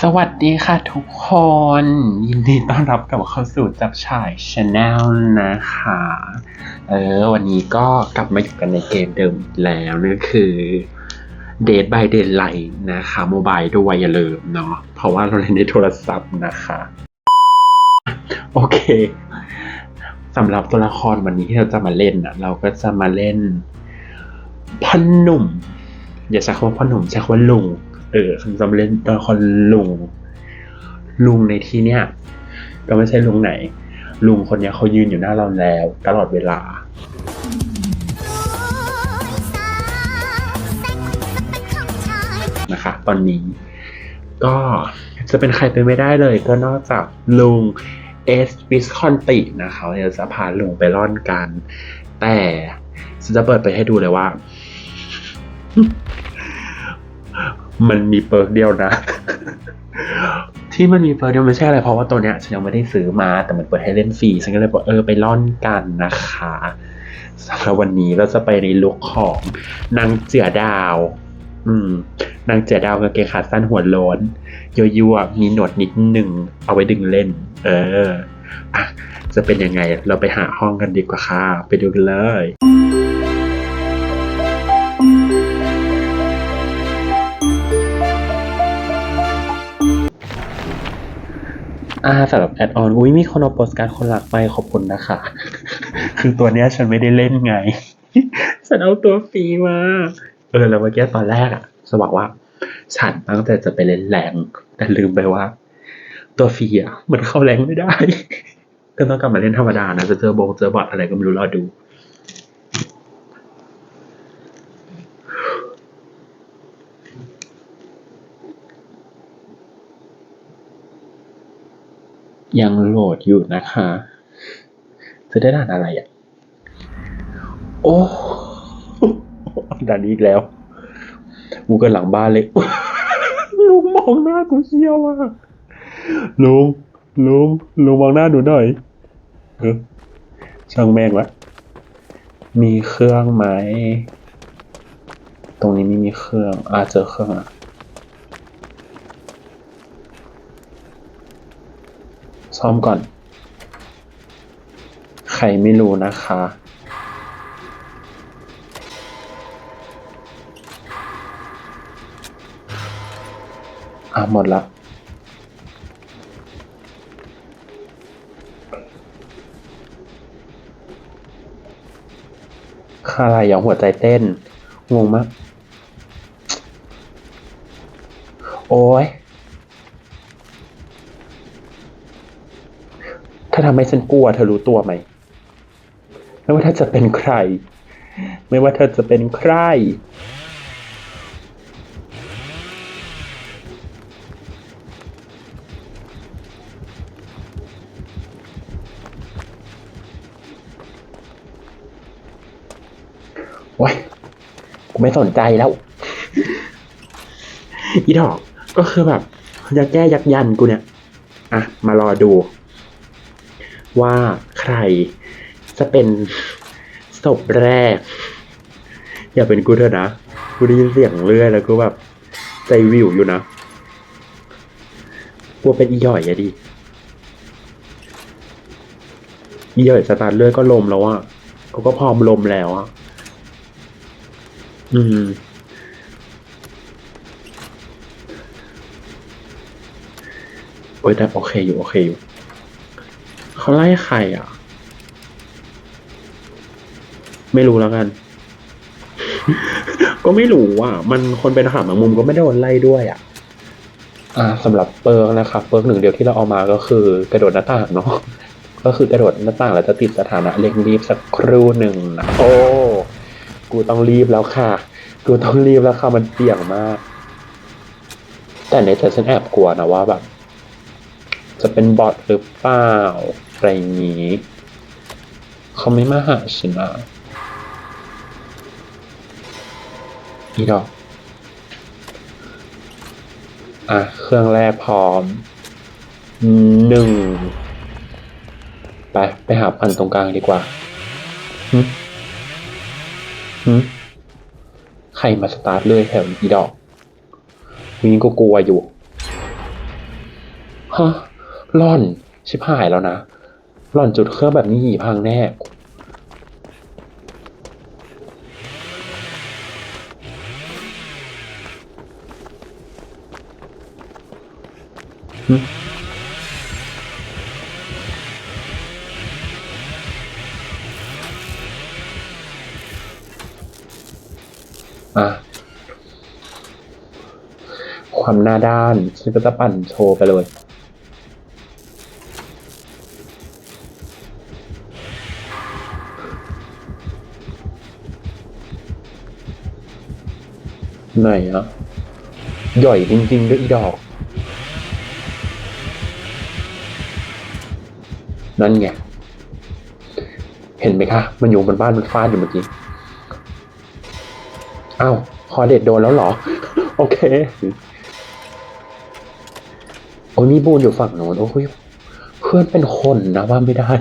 สวัสดีค่ะทุกคน ยินดีต้อนรับกลับเข้าสู่จับฉายชาแนลนะคะ เออ วันนี้ก็กลับมาอยู่กันในเกมเดิมอีกแล้วนั่นคือ Dead by Daylight นะคะโมบายด้วยอย่าลืมเนาะเพราะว่าเราเล่นในโทรศัพท์นะคะ โอเคสำหรับตัวละครวันนี้ที่เราจะมาเล่นอะเราก็จะมาเล่นพ่อหนุ่ม อย่าใช้คำว่าพ่อหนุ่มใช้คำว่าลุง เออคำจำเล่นตัวละครลุง ลุงในที่เนี้ยก็ไม่ใช่ลุงไหน ลุงคนเนี้ยเขายืนอยู่หน้าเราแล้ว ตลอดเวลา นะคะ ตอนนี้ ก็จะเป็นใครไปไม่ได้เลย ก็นอกจากลุงเอสวิสคอนตินะคะเดี๋ยวจะพาลุงไปร่อนกัน แต่จะเปิดไปให้ดูเลยว่า มันมีเปิร์กเดียวนะ ที่มันมีเปิร์กเดียวไม่ใช่อะไรเพราะว่าตัวเนี้ยฉันยังไม่ได้ซื้อมาแต่มันเปิดให้เล่นฟรีฉันก็เลยบอกเออไปล่อนกันนะคะสำหรับวันนี้เราจะไปในลุคของนางเจือดาว อืม นางเจือดาวกางเกงขาสั้นหัวโล้นยั่วๆมีหนวดนิดหนึ่งเอาไว้ดึงเล่น เอออะจะเป็นยังไง เราไปหาห้องกันดีกว่าค่ะ ไปดูกันเลย อ่าสำหรับแอดออนอุ้ยมีคนเอาโปสการ์ดคนหลักไปขอบคุณนะคะ คือตัวเนี้ยฉันไม่ได้เล่นไง ฉันเอาตัวฟรีมา เออ แล้วเมื่อกี้ตอนแรกอะจะบอกว่า ฉันตั้งแต่จะไปเล่นแรง แต่ลืมไปว่า ตัวฟรีอะมันเข้าแรงไม่ได้ก็ต้องกลับมาเล่นธรรมดานะจะเจอบงเจอบอทอะไรก็ไม่รู้รอดู ยังโหลดอยู่นะคะจะได้ด่านอะไรอะ โอ้ด่านนี้อีกแล้วกูกันหลังบ้านเลยลุงมองหน้ากูเชี่ยวอะลุงลุงลุงมองหน้าหนูหน่อยเออช่างแม่งวะมีเครื่องไหม ตรงนี้ไม่มีเครื่องอาเจอเครื่องอะ ซ่อมก่อน ใครไม่รู้นะคะ อะหมดละค่าอะไรอย่างหัวใจเต้น งงมาก โอ้ย ถ้าทำให้ฉันกลัวเธอรู้ตัวไหม ไม่ว่าเธอจะเป็นใคร ไม่ว่าเธอจะเป็นใคร โอ้ยกูไม่สนใจแล้ว อีดอก ก็คือแบบยักแก้ยักยันกูเนี่ย อะ มารอดู ว่าใครจะเป็นศพแรก อย่าเป็นกูเถอะนะกูได้ยินเสียงเรื่อยแล้วก็แบบใจวิวอยู่นะกลัวเป็นอีหย่อยอะดิอีหย่อยสตาร์เลื่อดก็ลมแล้วอะเขาก็พร้อมลมแล้วอะอืมโอ้ยแต่โอเคอยู่โอเคอยู่ เขาไล่ใครอะ ไม่รู้แล้วกัน ก็ไม่รู้อะ มันคนเป็นหาหมามุมก็ไม่ได้โดนไล่ด้วยอะ อ่าสำหรับเปิร์กนะครับเปิร์กหนึ่งเดียวที่เราเอามาก็คือกระโดดหน้าต่างเนาะก็คือกระโดดหน้าต่างแล้วจะติดสถานะเร่งรีบสักครู่หนึ่งนะโอ้กูต้องรีบแล้วค่ะ กูต้องรีบแล้วค่ะมันเสี่ยงมาก แต่ในใจฉันแอบกลัวนะว่าแบบ จะเป็นบอทหรือเปล่าอะไรอย่างนี้เขาไม่มาหาฉันอะอีดอกอะ เครื่องแรกพร้อมหนึ่งไป ไปหาพันตรงกลางดีกว่าหึหึใครมาสตาร์ทเลยแถวอีดอกวิ่งก็กลัวอยู่ฮะห ล่อน ชิบหายแล้วนะหล่อนจุดเครื่องแบบนี้หีพังแน่ อะ ความหน้าด้านฉันก็จะปั่นโชว์ไปเลย ไหนอะหย่อยจริงๆด้วยอีดอก นั่นไง เห็นไหมคะ มันอยู่บนบ้านมันฟาดอยู่เมื่อกี้ อ้าวคอเด็ดโดนแล้วเหรอ โอเค โอ้นี่บูนอยู่ฝั่งโน้นโอ้ยเพื่อนเป็นคนนะว่าไม่ได้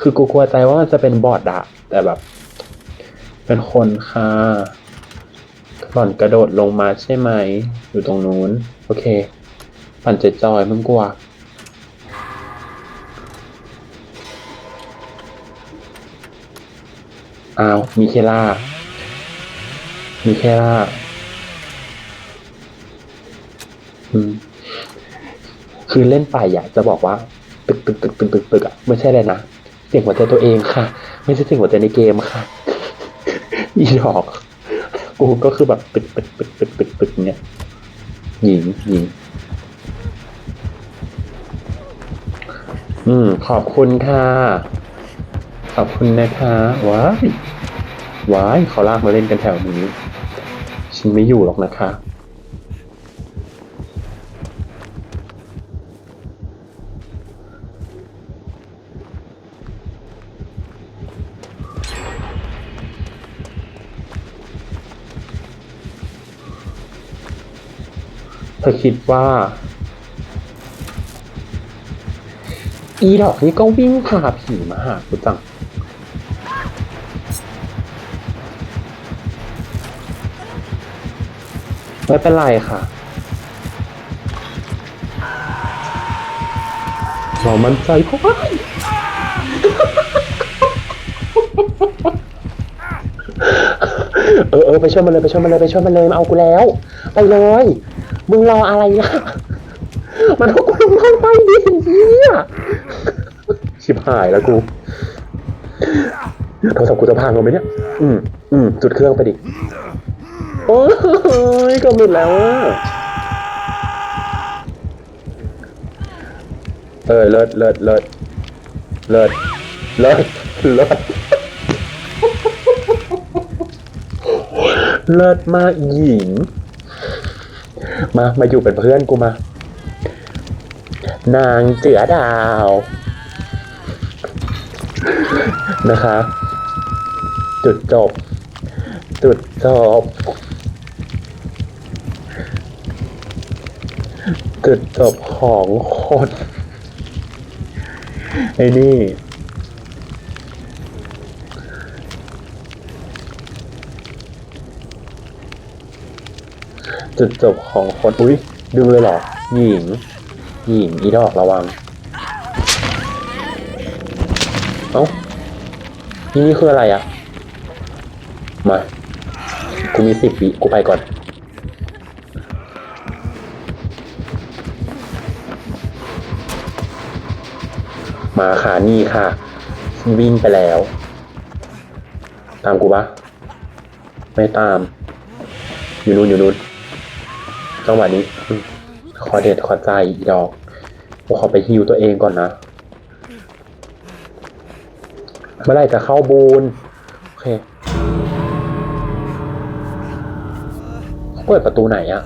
คือกูกลัวใจว่ามันจะเป็นบอดอะแต่แบบ เป็นคนค่ะ หล่อนกระโดดลงมาใช่ไหม อยู่ตรงนู้น โอเค ปั่นเจ็ดจอยมึงกลัวอ้าว มีเคล่า มีเคล่า อืม คือเล่นไปอยากจะบอกว่า ตึกตึกตึกตึกตึกตึกอะ ไม่ใช่เลยนะ เสียงหัวใจตัวเองค่ะ ไม่ใช่เสียงหัวใจในเกมค่ะ อีดอก กูก็คือแบบปึกปึกปึกปึกปึกปึกเนี่ยหญิงหญิง อืม ขอบคุณค่ะ ขอบคุณนะคะว้ายว้ายเขาลากมาเล่นกันแถวนี้ ฉันไม่อยู่หรอกนะคะ เธอคิดว่า อีดอกนี่ก็วิ่งพาผีมาหากูจังไม่เป็นไรค่ะ เรามั่นใจเพราะว่าเออเออไปช่วยมันเลยไปช่วยมันเลยไปช่วยมันเลยมาเอากูแล้ว ไปเลย มึงรออะไรล่ะ มันเอากูลงห้องใต้ดิเนี่ยชิบหายแล้วกูโทรศัพท์กูจะพังลงไหมเนี่ย อืม อืม จุดเครื่องไปดิ โอ้ยก็หลุดแล้วอะเออ เลิศเลิศเลิศเลิศเลิศเลิศเลิศมากหญิง มา มาอยู่เป็นเพื่อนกูมา นางเจือดาว นะคะ จุดจบ จุดจบ จุดจบของคนไอ้นี่ จุดจบของคนอุ้ยดึงเลยเหรอหญิงหญิงอีดอกระวัง เอ้านี่นี่คืออะไรอะมา กูมีสิบวิกูไปก่อน มาค่ะนี่ค่ะ วิ่งไปแล้ว ตามกูปะไม่ตาม อยู่นู่นอยู่นู่น จังหวะนี้ขอเด็ดขอใจอีดอกกูขอไปฮิวตัวเองก่อนนะ เมื่อไรจะเข้าบูนโอเคเปิดประตูไหนอะ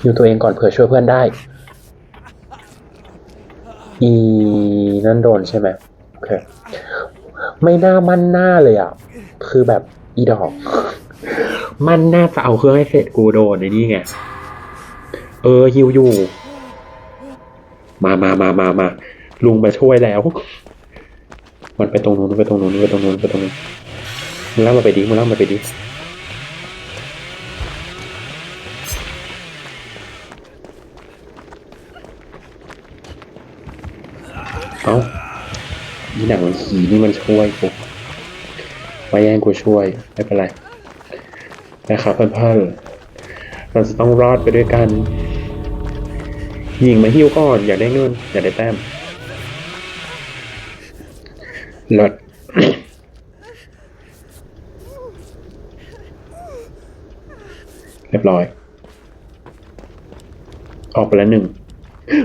ฮิวตัวเองก่อนเผื่อช่วยเพื่อนได้ อีนั่นโดนใช่ไหมโอเค ไม่น่ามั่นหน้าเลยอะคือแบบอีดอก มันน่าจะเอาเครื่องให้เสร็จกูโดนในนี่ไง เออฮิวอยู่ มามามามามาลุงมาช่วยแล้ว มันไปตรงนู้นไปตรงนู้นไปตรงนู้นไปตรงนู้นมึงเล่ามาไปดิมึงเล่ามาไปดิเอ้าอีหนังผีนี่มันช่วยกูมาแย่งกูช่วย ไม่เป็นไร นะครับเพื่อนๆเราจะต้องรอดไปด้วยกันยิงมาฮิ้วก่อนอยากได้เงินอยากได้แต้มเลิศเรียบร้อย ออกไปแล้วหนึ่ง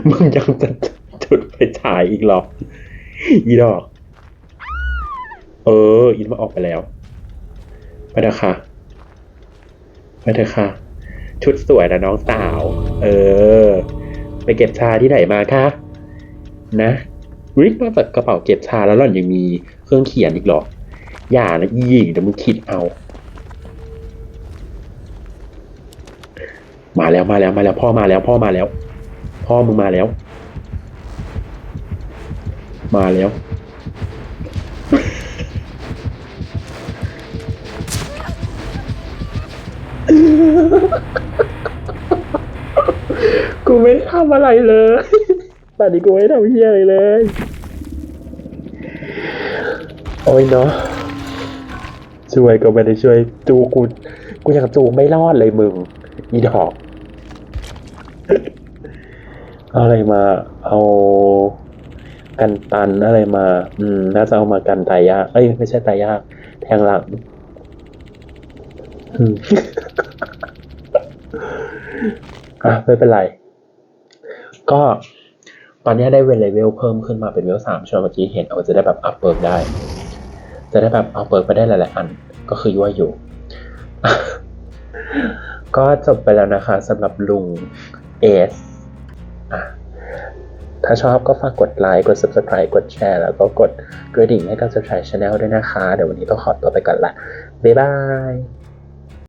มึงยังจะจุดไปฉายอีกหรออีดอก เอออีนมาออกไปแล้วไปเถอะค่ะ ไปเถอะค่ะ ชุดสวยนะน้องสาว เออ ไปเก็บชาที่ไหนมาคะ นะริกมาจากกระเป๋าเก็บชาแล้วหล่อนยังมีเครื่องเขียนอีกหรอ อย่านะอีหญิงเดี๋ยวมึงคิดเอา มาแล้วมาแล้วมาแล้วพ่อมาแล้วพ่อมาแล้ว พ่อมึงมาแล้ว มาแล้ว กูไม่ได้ทำอะไรเลยตอนนี้กูไม่ได้ทำเฮียอะไรเลย โอ้ยเนาะช่วยก็ไม่ได้ช่วย จูกูกูยังจูไม่รอดเลยมึง อีดอกเอาอะไรมา เอากันตันอะไรมา อืม น่าจะเอามากันตายยาก เอ้ย ไม่ใช่ตายยาก แทงหลัง อืม อะไม่เป็นไร ก็ตอนนี้ได้เวลเลเวลเพิ่มขึ้นมาเป็นเวลสามช่ไหมเมื่อกี้เห็นเอาจะได้แบบอัพเปิร์กได้ จะได้แบบเอาเปิร์กไปได้หลายๆอัน ก็คือยั่วอยู่ ก็จบไปแล้วนะคะสำหรับลุงเอสถ้าชอบก็ฝากกดไลค์ กด subscribe กดแชร์ แล้วก็กดกระดิ่งให้กับ subscribe channel ด้วยนะคะ เดี๋ยววันนี้ต้องขอตัวไปก่อนละ บ๊ายบาย